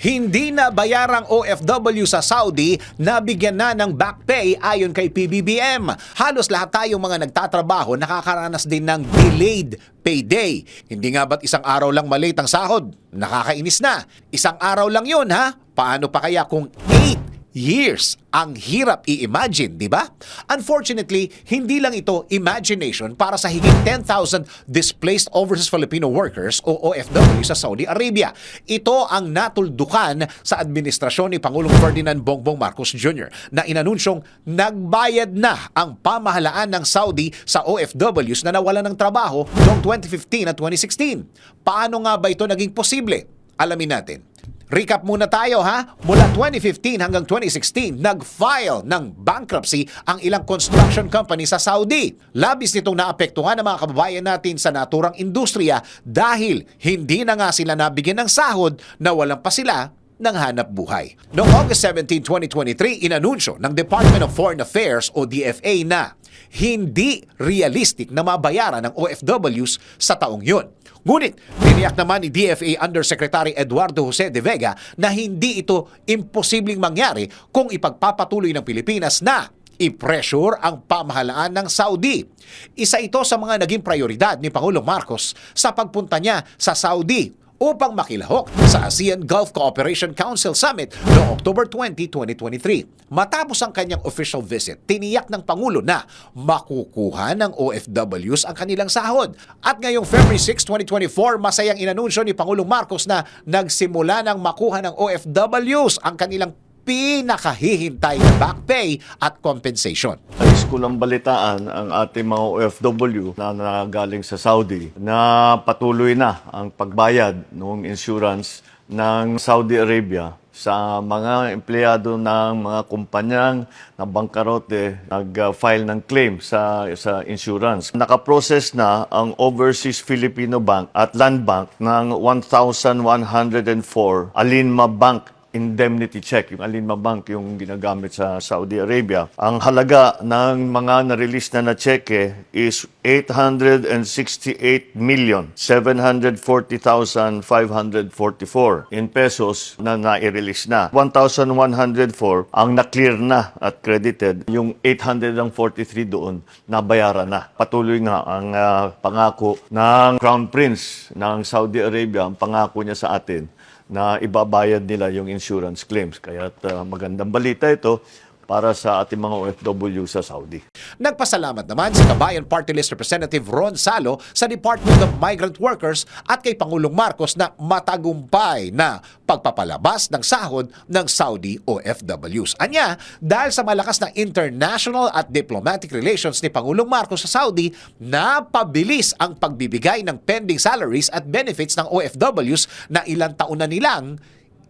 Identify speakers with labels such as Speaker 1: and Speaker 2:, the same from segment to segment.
Speaker 1: Hindi na bayarang OFW sa Saudi na bigyan na ng back pay ayon kay PBBM. Halos lahat tayong mga nagtatrabaho nakakaranas din ng delayed payday. Hindi nga ba't isang araw lang malate ang sahod? Nakakainis na. Isang araw lang yun ha? Paano pa kaya kung 8 years. Ang hirap i-imagine, di ba? Unfortunately, hindi lang ito imagination para sa higit 10,000 displaced overseas Filipino workers o OFW sa Saudi Arabia. Ito ang natuldukan sa administrasyon ni Pangulong Ferdinand Bongbong Marcos Jr. na inanunsyong nagbayad na ang pamahalaan ng Saudi sa OFWs na nawalan ng trabaho noong 2015 at 2016. Paano nga ba ito naging posible? Alamin natin. Recap muna tayo ha. Mula 2015 hanggang 2016, nag-file ng bankruptcy ang ilang construction company sa Saudi. Labis nitong naapektuhan ng mga kababayan natin sa naturang industriya dahil hindi na nga sila nabigyan ng sahod na walang pa sila ng hanap buhay. Noong August 17, 2023, inanunsyo ng Department of Foreign Affairs o DFA na hindi realistic na mabayaran ng OFWs sa taong yun. Ngunit, tiniyak naman ni DFA Undersecretary Eduardo Jose de Vega na hindi ito imposibleng mangyari kung ipagpapatuloy ng Pilipinas na i-pressure ang pamahalaan ng Saudi. Isa ito sa mga naging prioridad ni Pangulong Marcos sa pagpunta niya sa Saudi upang makilahok sa ASEAN Gulf Cooperation Council Summit noong October 20, 2023. Matapos ang kanyang official visit, tiniyak ng Pangulo na makukuha ng OFWs ang kanilang sahod. At ngayong February 6, 2024, masayang inanunsyo ni Pangulong Marcos na nagsimula ng makuha ng OFWs ang kanilang pinakahihintay na back pay at compensation.
Speaker 2: Nais ko lang balitaan ang ating mga OFW na nagaling sa Saudi na patuloy na ang pagbayad ng insurance ng Saudi Arabia sa mga empleyado ng mga kumpanyang na bangkarote nag-file ng claim sa sa insurance. Nakaprocess na ang Overseas Filipino Bank at Land Bank ng 1,104 Alinma Bank indemnity check, yung Alinma Bank yung ginagamit sa Saudi Arabia. Ang halaga ng mga na-release na na cheque is 868 million 740,544 in pesos na na-release na. 1,104 ang na-clear na at credited. Yung 843 doon nabayaran na. Patuloy nga ang ah, pangako ng Crown Prince ng Saudi Arabia, ang pangako niya sa atin na ibabayad nila yung insurance claims. Kaya magandang balita ito para sa ating mga OFW sa Saudi.
Speaker 1: Nagpasalamat naman si Kabayan Party List Representative Ron Salo sa Department of Migrant Workers at kay Pangulong Marcos na matagumpay na pagpapalabas ng sahod ng Saudi OFWs. Anya, dahil sa malakas na international at diplomatic relations ni Pangulong Marcos sa Saudi, napabilis ang pagbibigay ng pending salaries at benefits ng OFWs na ilang taon na nilang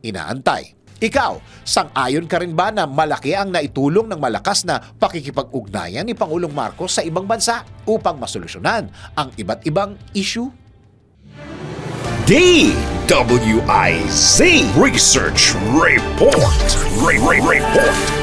Speaker 1: inaantay. Ikaw, sang-ayon ka rin ba na malaki ang naitulong ng malakas na pakikipag-ugnayan ni Pangulong Marcos sa ibang bansa upang masolusyonan ang iba't ibang issue?
Speaker 3: DWIZ Research Report. Re- Re- Report.